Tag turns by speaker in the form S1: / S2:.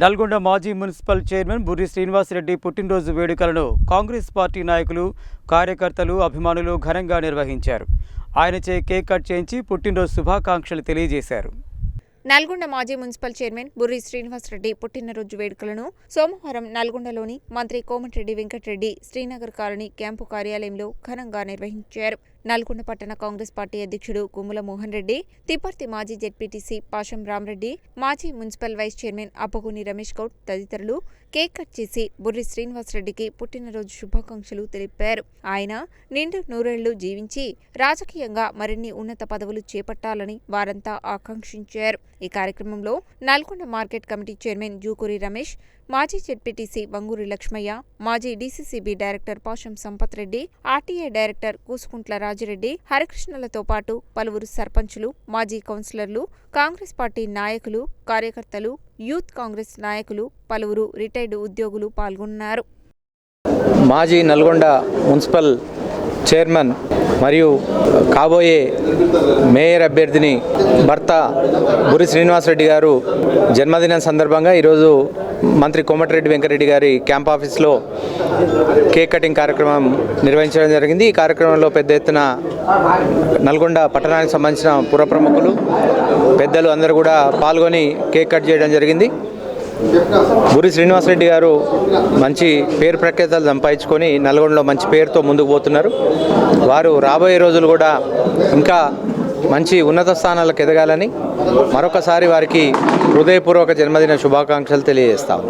S1: నల్గొండ మాజీ municipal chairman Burri Srinivasa Reddy పుట్టినరోజు వేడుకలను కాంగ్రెస్ పార్టీ నాయకులు కార్యకర్తలు అభిమానులు ఘనంగా నిర్వహించారు. ఆయనచే కేక్ కట్ చేయించి పుట్టినరోజు శుభాకాంక్షలు తెలియజేశారు.
S2: నల్గొండ మాజీ మున్సిపల్ చైర్మన్ బుర్రి శ్రీనివాసరెడ్డి పుట్టినరోజు వేడుకలను సోమవారం నల్గొండలోని మంత్రి కోమటిరెడ్డి వెంకటరెడ్డి శ్రీనగర్ కాలనీ క్యాంపు కార్యాలయంలో ఘనంగా నిర్వహించారు. నల్గొండ పట్టణ కాంగ్రెస్ పార్టీ అధ్యక్షుడు గుమ్ముల మోహన్ రెడ్డి తిప్పర్తి మాజీ జెడ్పీటీసీ పాషం రామరెడ్డి మాజీ municipal vice chairman Appaguni Ramesh Goud తదితరులు కేక్ కట్ చేసి బుర్రి శ్రీనివాసరెడ్డికి పుట్టినరోజు శుభాకాంక్షలు తెలిపారు. ఆయన నిండు నూరేళ్ళు జీవించి రాజకీయంగా మరిన్ని ఉన్నత పదవులు చేపట్టాలని వారంతా ఆకాంక్షించారు. ఈ కార్యక్రమంలో Nalgonda market committee chairman Jukuri Ramesh మాజీ జెడ్పీటీసీ బంగూరి లక్ష్మయ్య మాజీ DCCB director Pasham Sampath Reddy RTA director Kusukuntla Rajireddy హరికృష్ణలతో పాటు పలువురు సర్పంచులు మాజీ కౌన్సిలర్లు కాంగ్రెస్ పార్టీ నాయకులు కార్యకర్తలు యూత్ కాంగ్రెస్ నాయకులు పలువురు రిటైర్డ్ ఉద్యోగులు పాల్గొన్నారు.
S3: మాజీ నల్గొండ మున్సిపల్ చైర్మన్ మరియు కాబోయే మేయర్ అభ్యర్థిని భర్త బురి శ్రీనివాసరెడ్డి గారు జన్మదినం సందర్భంగా ఈరోజు మంత్రి కోమటిరెడ్డి వెంకరెడ్డి గారి క్యాంప్ ఆఫీస్లో కేక్ కటింగ్ కార్యక్రమం నిర్వహించడం జరిగింది. ఈ కార్యక్రమంలో పెద్ద ఎత్తున నల్గొండ పట్టణానికి సంబంధించిన పుర ప్రముఖులు పెద్దలు అందరూ కూడా పాల్గొని కేక్ కట్ చేయడం జరిగింది. గురి శ్రీనివాసరెడ్డి గారు మంచి పేరు ప్రఖ్యాతలు సంపాదించుకొని నల్గొండలో మంచి పేరుతో ముందుకు పోతున్నారు. వారు రాబోయే రోజులు కూడా ఇంకా మంచి ఉన్నత స్థానాలకు ఎదగాలని మరొకసారి వారికి హృదయపూర్వక జన్మదిన శుభాకాంక్షలు తెలియజేస్తాము